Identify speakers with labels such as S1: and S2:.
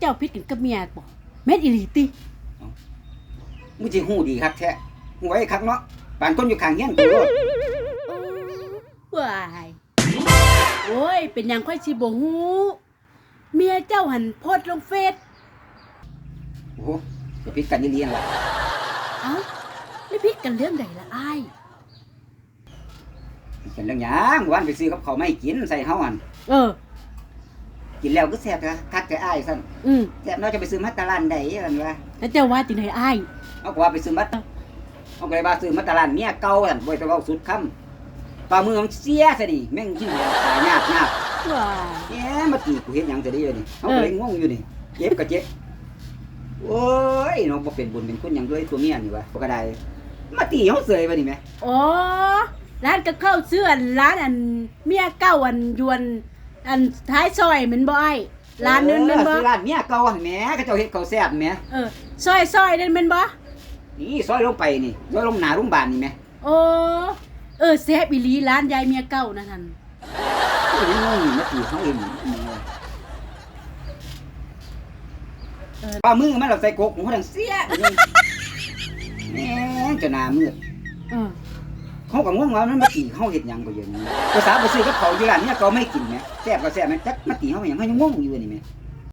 S1: เจ้าพิษกันกับเมียบ่แม่นอีหลีติ
S2: มึงสิฮู้ดีคักแท้ฮู้ไว้คักเนาะปานคนอยู่ข้างเฮียนกูโลด
S1: โอ้ว้ายโอ้ย เป็นหยังค่อยสิบ่ฮู้เมียเจ้าหันโพสต์ลงเฟซ
S2: โอ้โหก็ผิดกันอีหลีนั่นล่ะ
S1: เอ้าแล้วพิษกันเรื่องใดล่ะอ้าย
S2: ผิดกันเรื่องหยังวันไปซื้อกับเขาวไม่กินใส่เฮาหั่น
S1: เออ
S2: กินแล้วก็แซ่บคักแต่อ้ายซั่น
S1: อืม
S2: แซ่บเนาะจะไปซื้อมาตลาดใดซั่นวะ
S1: แล้วเจ้าว่าจังไดอ้าย
S2: เอาก็ว่าไปซื้อมาเอาก็เลยว่าซื้อมาตลาดเมียเก่าซั่นบ่ได้ไปเว้าสุดคำปลามือมันเสียซะดิแม่งกินแล้วตายยากยาก
S1: ว้าย
S2: แหมมาตีกูเฮ็ดหยังซะดิเดี๋ยวนี่เฮาก็เลยงงอยู่นี่เจ็บก็เจ็บโอ้ยน้องบ่เป็นบุญเป็นคุณหยังด้วยตัวเมียนี่วะบ่ก็ได้มาตีเฮาเสยบัดนี้แหม
S1: อ๋อร้านกับข้าวเสื้ออันร้านอันเมียเก้าอันยวน อันท้ายซอยแม่นบ่อ้ายร้านนั้นแม่นบ่
S2: เออซื้อร้านเมียเก่าหั่นแหมเขาเจ้าเฮ็ดข้าวแซ่บแหม
S1: เออซอยซอยนั่นแม่นบ่
S2: นี่ซอยลงไปนี่ซอยลงหน้าโรงพยาบาลนี่แหม
S1: โอ้เออแซ่บอีหลีร้านยายเมียเก้านั่นหั่น
S2: โอ้ยงงนี่มาตีเฮาเองนี่ปลามือมันเราใส่กกหัวดังเสียแหมจะหน้ามืด
S1: เออ
S2: เขา ก็ง่วงว่ามันมากินเฮาเฮ็ดหยังก็อย่างนี้ภาษาไปซื้อกับเขาอยู่ร้านเนี้ยเขาไม่กินแหมแซ่บก็แซ่บแหมจักมาตีเฮาหยังเฮายังงงอยู่นี่แหม